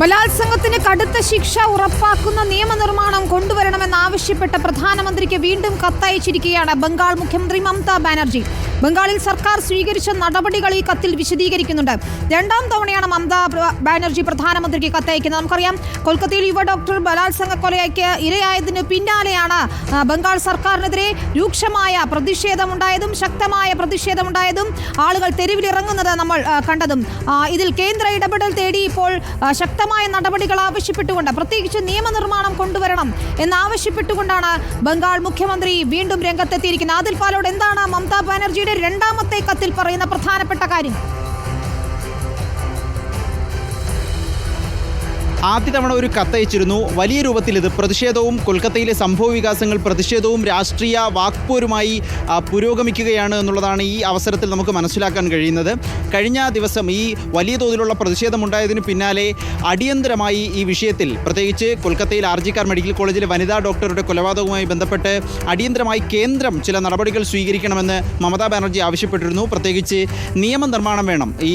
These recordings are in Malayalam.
ബലാത്സംഗത്തിന് കടുത്ത ശിക്ഷ ഉറപ്പാക്കുന്ന നിയമനിർമ്മാണം കൊണ്ടുവരണമെന്നാവശ്യപ്പെട്ട് പ്രധാനമന്ത്രിക്ക് വീണ്ടും കത്തയച്ചിരിക്കുകയാണ് ബംഗാൾ മുഖ്യമന്ത്രി മമതാ ബാനർജി. ബംഗാളിൽ സർക്കാർ സ്വീകരിച്ച നടപടികൾ ഈ കത്തിൽ വിശദീകരിക്കുന്നുണ്ട്. രണ്ടാം തവണയാണ് മമതാ ബാനർജി പ്രധാനമന്ത്രിക്ക് കത്തയക്കുന്നത്. നമുക്കറിയാം കൊൽക്കത്തയിൽ യുവ ഡോക്ടർ ബലാത്സംഗ കൊലയ്ക്ക് ഇരയായതിന് പിന്നാലെയാണ് ബംഗാൾ സർക്കാരിനെതിരെ രൂക്ഷമായ പ്രതിഷേധമുണ്ടായതും ശക്തമായ പ്രതിഷേധമുണ്ടായതും ആളുകൾ തെരുവിലിറങ്ങുന്നത് നമ്മൾ കണ്ടതും. ഇതിൽ കേന്ദ്ര ഇടപെടൽ തേടി ഇപ്പോൾ ശക്തമായ നടപടികൾ ആവശ്യപ്പെട്ടുകൊണ്ട് പ്രത്യേകിച്ച് നിയമനിർമ്മാണം കൊണ്ടുവരണം എന്നാവശ്യപ്പെട്ടുകൊണ്ടാണ് ബംഗാൾ മുഖ്യമന്ത്രി വീണ്ടും രംഗത്തെത്തിയിരിക്കുന്നത്. ആദിൽ പാലോട് എന്താണ് മമതാ ബാനർജിയുടെ രണ്ടാമത്തെ കത്തിൽ പറയുന്ന പ്രധാനപ്പെട്ട കാര്യം. ആദ്യ തവണ ഒരു കത്തയച്ചിരുന്നു വലിയ രൂപത്തിൽ ഇത് പ്രതിഷേധവും കൊൽക്കത്തയിലെ സംഭവ വികാസങ്ങൾ പ്രതിഷേധവും രാഷ്ട്രീയ വാക്പോരുമായി പുരോഗമിക്കുകയാണ് എന്നുള്ളതാണ് ഈ അവസരത്തിൽ നമുക്ക് മനസ്സിലാക്കാൻ കഴിയുന്നത്. കഴിഞ്ഞ ദിവസം ഈ വലിയ തോതിലുള്ള പ്രതിഷേധമുണ്ടായതിനു പിന്നാലെ അടിയന്തരമായി ഈ വിഷയത്തിൽ പ്രത്യേകിച്ച് കൊൽക്കത്തയിൽ ആർ ജി മെഡിക്കൽ കോളേജിലെ വനിതാ ഡോക്ടറുടെ കൊലപാതകവുമായി ബന്ധപ്പെട്ട് അടിയന്തരമായി കേന്ദ്രം ചില നടപടികൾ സ്വീകരിക്കണമെന്ന് മമതാ ബാനർജി ആവശ്യപ്പെട്ടിരുന്നു. പ്രത്യേകിച്ച് നിയമനിർമ്മാണം വേണം. ഈ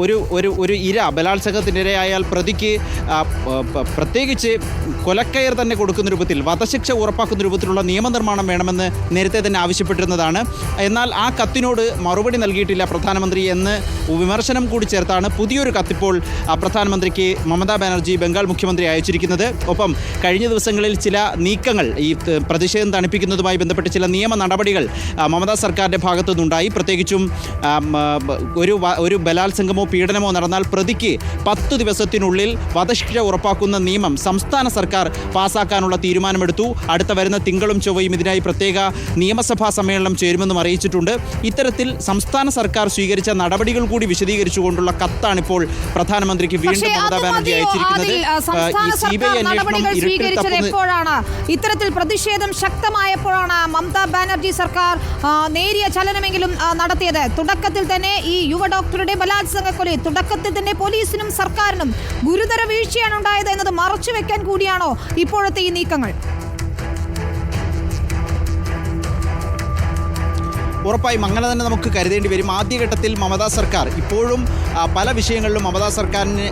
ഒരു ഒരു ഒരു ഇര ബലാത്സംഗത്തിനിരയായാൽ പ്രതിക്ക് പ്രത്യേകിച്ച് കൊലക്കയർ തന്നെ കൊടുക്കുന്ന രൂപത്തിൽ വധശിക്ഷ ഉറപ്പാക്കുന്ന രൂപത്തിലുള്ള നിയമനിർമ്മാണം വേണമെന്ന് നേരത്തെ തന്നെ ആവശ്യപ്പെട്ടിരുന്നതാണ്. എന്നാൽ ആ കത്തിനോട് മറുപടി നൽകിയിട്ടില്ല പ്രധാനമന്ത്രി എന്ന് വിമർശനം കൂടി ചേർത്താണ് പുതിയൊരു കത്തിപ്പോൾ പ്രധാനമന്ത്രിക്ക് മമതാ ബാനർജി ബംഗാൾ മുഖ്യമന്ത്രി അയച്ചിരിക്കുന്നത്. ഒപ്പം കഴിഞ്ഞ ദിവസങ്ങളിൽ ചില നീക്കങ്ങൾ ഈ പ്രതിഷേധം തണുപ്പിക്കുന്നതുമായി ബന്ധപ്പെട്ട് ചില നിയമ നടപടികൾ മമതാ സർക്കാരിന്റെ ഭാഗത്തു നിന്നുണ്ടായി. പ്രത്യേകിച്ചും ഒരു ഒരു ബലാത്സംഗമോ പീഡനമോ നടന്നാൽ പ്രതിക്ക് പത്ത് ദിവസത്തിനുള്ളിൽ വധശിക്ഷ ഉറപ്പാക്കുന്ന നിയമം സംസ്ഥാന സർക്കാർ പാസാക്കാനുള്ള തീരുമാനമെടുത്തു. അടുത്ത വരുന്ന തിങ്കളും ചൊവ്വയും ഇതിനായി പ്രത്യേക നിയമസഭാ സമ്മേളനം ചേരുമെന്നും അറിയിച്ചിട്ടുണ്ട്. ഇത്തരത്തിൽ സംസ്ഥാന സർക്കാർ സ്വീകരിച്ച നടപടികൾ കൂടി വിശദീകരിച്ചുകൊണ്ടുള്ള കത്താണ് ഇപ്പോൾ പ്രധാനമന്ത്രിക്ക് വീണ്ടും മമതാ ബാനർജി അയച്ചിരിക്കുന്നത്. എപ്പോഴാണ്? ഇത്തരത്തിൽ പ്രതിഷേധം ശക്തമായപ്പോഴാണ് മമതാ ബാനർജി സർക്കാർ നേരിയ ചലനമെങ്കിലും നടത്തിയത്. തുടക്കത്തിൽ തന്നെ ഈ യുവ ഡോക്ടറുടെ ബലാത്സംഗ കൊലയിൽ തുടക്കത്തിൽ തന്നെ പോലീസിനും സർക്കാരിനും ഗുരുതര വീഴ്ചയാണ് ഉണ്ടായത് എന്നത് മറച്ചു വെക്കാൻ കൂടിയാണോ ഇപ്പോഴത്തെ ഈ നീക്കങ്ങൾ? ഉറപ്പായും അങ്ങനെ തന്നെ നമുക്ക് കരുതേണ്ടി വരും. ആദ്യഘട്ടത്തിൽ മമതാ സർക്കാർ ഇപ്പോഴും പല വിഷയങ്ങളിലും മമതാ സർക്കാരിന്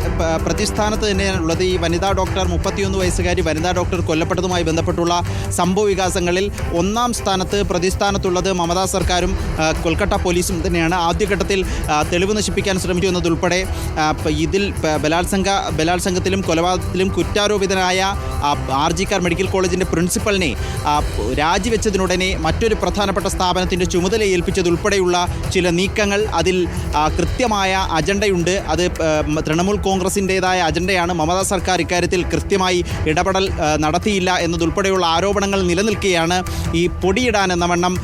പ്രതിസ്ഥാനത്ത് തന്നെയാണ് ഉള്ളത് ഈ വനിതാ ഡോക്ടർ മുപ്പത്തിയൊന്ന് വയസ്സുകാരി വനിതാ ഡോക്ടർ കൊല്ലപ്പെട്ടതുമായി ബന്ധപ്പെട്ടുള്ള സംഭവ വികാസങ്ങളിൽ ഒന്നാം സ്ഥാനത്ത് പ്രതിസ്ഥാനത്തുള്ളത് മമതാ സർക്കാരും കൊൽക്കത്ത പോലീസും തന്നെയാണ്. ആദ്യഘട്ടത്തിൽ തെളിവ് നശിപ്പിക്കാൻ ശ്രമിച്ചു എന്നതുൾപ്പെടെ ഇതിൽ ബലാത്സംഗ ബലാത്സംഗത്തിലും കൊലപാതകത്തിലും കുറ്റാരോപിതനായ ആ, ആർ ജി കാർ മെഡിക്കൽ കോളേജിന്റെ പ്രിൻസിപ്പലിനെ രാജിവെച്ചതിനുടനെ മറ്റൊരു പ്രധാനപ്പെട്ട സ്ഥാപനത്തിന്റെ ചുമതല ഏൽപ്പിച്ചതുൾപ്പെടെയുള്ള ചില നീക്കങ്ങൾ അതിൽ കൃത്യമായ അജണ്ടയുണ്ട്. അത് തൃണമൂൽ കോൺഗ്രസിന്റേതായ അജണ്ടയാണ്. മമതാ സർക്കാർ ഇക്കാര്യത്തിൽ കൃത്യമായി ഇടപെടൽ നടത്തിയില്ല എന്നതുൾപ്പെടെയുള്ള ആരോപണങ്ങൾ നിലനിൽക്കുകയാണ് ഈ പൊടിയിടാൻ എന്ന വണ്ണം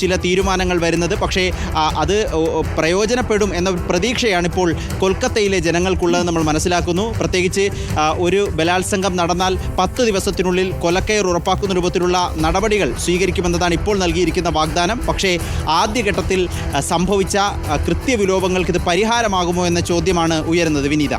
ചില തീരുമാനങ്ങൾ വരുന്നത്. പക്ഷേ അത് പ്രയോജനപ്പെടും എന്ന പ്രതീക്ഷയാണ് ഇപ്പോൾ കൊൽക്കത്തയിലെ ജനങ്ങൾക്കുള്ളത് നമ്മൾ മനസ്സിലാക്കുന്നു. പ്രത്യേകിച്ച് ഒരു ബലാത്സംഗം നടന്നാൽ പത്ത് ദിവസത്തിനുള്ളിൽ കൊലക്കയർ ഉറപ്പാക്കുന്ന രൂപത്തിലുള്ള നടപടികൾ സ്വീകരിക്കുമെന്നതാണ് ഇപ്പോൾ നൽകിയിരിക്കുന്ന വാഗ്ദാനം. പക്ഷേ ആദ്യഘട്ടത്തിൽ സംഭവിച്ച കൃത്യവിലോപങ്ങൾക്ക് ഇത് പരിഹാരമാകുമോ എന്ന ചോദ്യമാണ് ഉയരുന്നത്. വിനീത.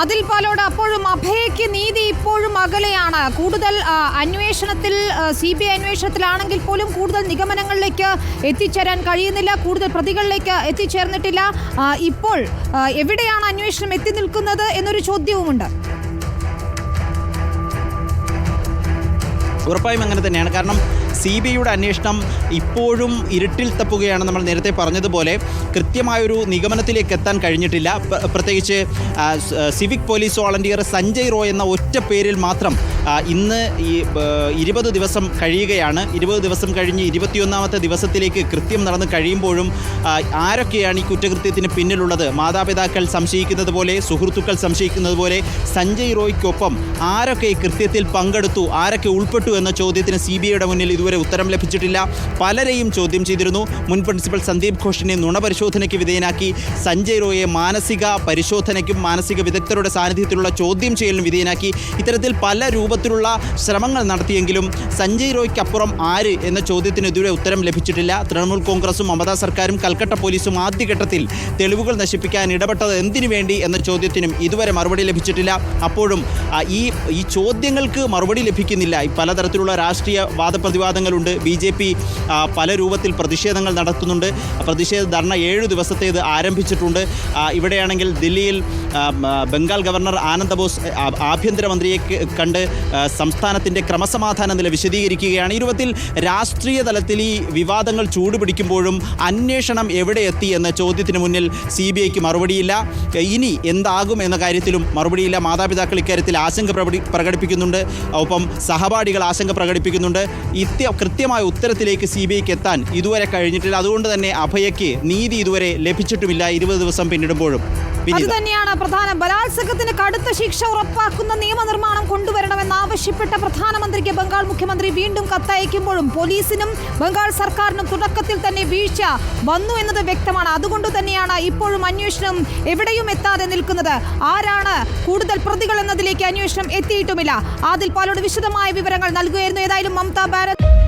അതിൽ പാലോട് അപ്പോഴും അഭയയ്ക്ക് നീതി ഇപ്പോഴും അകലെയാണ്. കൂടുതൽ അന്വേഷണത്തിൽ സി ബി ഐ അന്വേഷണത്തിലാണെങ്കിൽ പോലും കൂടുതൽ നിഗമനങ്ങളിലേക്ക് എത്തിച്ചേരാൻ കഴിയുന്നില്ല. കൂടുതൽ പ്രതികളിലേക്ക് എത്തിച്ചേർന്നിട്ടില്ല. ഇപ്പോൾ എവിടെയാണ് അന്വേഷണം എത്തി നിൽക്കുന്നത് എന്നൊരു ചോദ്യവുമുണ്ട്. ഉറപ്പായും അങ്ങനെ തന്നെയാണ്. കാരണം സി ബി ഐയുടെ അന്വേഷണം ഇപ്പോഴും ഇരുട്ടിൽ തപ്പുകയാണ് നമ്മൾ നേരത്തെ പറഞ്ഞതുപോലെ. കൃത്യമായൊരു നിഗമനത്തിലേക്ക് എത്താൻ കഴിഞ്ഞിട്ടില്ല. പ്ര- പ്രത്യേകിച്ച് civic police volunteer Sanjay Roy എന്ന ഒറ്റ പേരിൽ മാത്രം ഇന്ന് ഈ ഇരുപത് ദിവസം കഴിയുകയാണ്. ഇരുപത് ദിവസം കഴിഞ്ഞ് ഇരുപത്തിയൊന്നാമത്തെ ദിവസത്തിലേക്ക് കൃത്യം നടന്ന് കഴിയുമ്പോഴും ആരൊക്കെയാണ് ഈ കുറ്റകൃത്യത്തിന് പിന്നിലുള്ളത്? മാതാപിതാക്കൾ സംശയിക്കുന്നത് പോലെ സുഹൃത്തുക്കൾ സംശയിക്കുന്നത് പോലെ സഞ്ജയ് റോയ്ക്കൊപ്പം ആരൊക്കെ ഈ കൃത്യത്തിൽ പങ്കെടുത്തു ആരൊക്കെ ഉൾപ്പെട്ടു എന്ന ചോദ്യത്തിന് സി ബി ഐയുടെ മുന്നിൽ ഇതുവരെ ഉത്തരം ലഭിച്ചിട്ടില്ല. പലരെയും ചോദ്യം ചെയ്തിരുന്നു. മുൻ പ്രിൻസിപ്പൽ സന്ദീപ് ഘോഷിനെ നുണ പരിശോധനയ്ക്ക് വിധേയനാക്കി. സഞ്ജയ് റോയെ മാനസിക പരിശോധനയ്ക്കും മാനസിക വിദഗ്ധരുടെ സാന്നിധ്യത്തിലുള്ള ചോദ്യം ചെയ്യലിനും വിധേയനാക്കി. ഇത്തരത്തിൽ പല രൂപത്തിലുള്ള ശ്രമങ്ങൾ നടത്തിയെങ്കിലും സഞ്ജയ് റോയ്ക്കപ്പുറം ആര് എന്ന ചോദ്യത്തിന് ഇതുവരെ ഉത്തരം ലഭിച്ചിട്ടില്ല. തൃണമൂൽ കോൺഗ്രസും മമതാ സർക്കാരും കൽക്കട്ട പോലീസും ആദ്യഘട്ടത്തിൽ തെളിവുകൾ നശിപ്പിക്കാൻ ഇടപെട്ടത് എന്തിനു വേണ്ടി എന്ന ചോദ്യത്തിനും ഇതുവരെ മറുപടി ലഭിച്ചിട്ടില്ല. അപ്പോഴും ഈ ഈ ചോദ്യങ്ങൾക്ക് മറുപടി ലഭിക്കുന്നില്ല. പലതരത്തിലുള്ള രാഷ്ട്രീയ വാദപ്രതിവാദങ്ങൾ പ്രതിഷേധങ്ങളുണ്ട്. ബി ജെ പി പല രൂപത്തിൽ പ്രതിഷേധങ്ങൾ നടത്തുന്നുണ്ട്. പ്രതിഷേധ ധർണ ഏഴു ദിവസത്തേത് ആരംഭിച്ചിട്ടുണ്ട്. ഇവിടെയാണെങ്കിൽ ദില്ലിയിൽ ബംഗാൾ ഗവർണർ ആനന്ദ ബോസ് ആഭ്യന്തരമന്ത്രിയെ കണ്ട് സംസ്ഥാനത്തിന്റെ ക്രമസമാധാന നില വിശദീകരിക്കുകയാണ്. ഇരുപത്തിൽ രൂപത്തിൽ രാഷ്ട്രീയ തലത്തിൽ ഈ വിവാദങ്ങൾ ചൂടുപിടിക്കുമ്പോഴും അന്വേഷണം എവിടെ എത്തി എന്ന ചോദ്യത്തിന് മുന്നിൽ സി ബി ഐക്ക് മറുപടിയില്ല. ഇനി എന്താകും എന്ന കാര്യത്തിലും മറുപടിയില്ല. മാതാപിതാക്കൾ ഇക്കാര്യത്തിൽ ആശങ്ക പ്രകടി- പ്രകടിപ്പിക്കുന്നുണ്ട്. ഒപ്പം സഹപാഠികൾ ആശങ്ക പ്രകടിപ്പിക്കുന്നുണ്ട്. ഇത്യ കൃത്യമായ ഉത്തരത്തിലേക്ക് സി ബി ഐക്ക് എത്താൻ ഇതുവരെ കഴിഞ്ഞിട്ടില്ല. അതുകൊണ്ട് തന്നെ അഭയയ്ക്ക് നീതി ഇതുവരെ ലഭിച്ചിട്ടുമില്ല. ഇരുപത് ദിവസം പിന്നിടുമ്പോഴും. അത് തന്നെയാണ് പ്രധാനം. ബലാത്സംഗത്തിന് കടുത്ത ശിക്ഷ ഉറപ്പാക്കുന്ന നിയമനിർമ്മാണം കൊണ്ടുവരണമെന്ന് ആവശ്യപ്പെട്ട പ്രധാനമന്ത്രിക്ക് ബംഗാൾ മുഖ്യമന്ത്രി വീണ്ടും കത്തയക്കുമ്പോഴും പോലീസിനും ബംഗാൾ സർക്കാരിനും തുടക്കത്തിൽ തന്നെ വീഴ്ച വന്നു എന്നത് വ്യക്തമാണ്. അതുകൊണ്ട് തന്നെയാണ് ഇപ്പോഴും അന്വേഷണം എവിടെയും എത്താതെ നിൽക്കുന്നത്. ആരാണ് കൂടുതൽ പ്രതികൾ എന്നതിലേക്ക് അന്വേഷണം എത്തിയിട്ടുമില്ല. അതിൽ പാലോട് വിശദമായ വിവരങ്ങൾ നൽകുകയായിരുന്നു. ഏതായാലും മമതാ ബാനർജി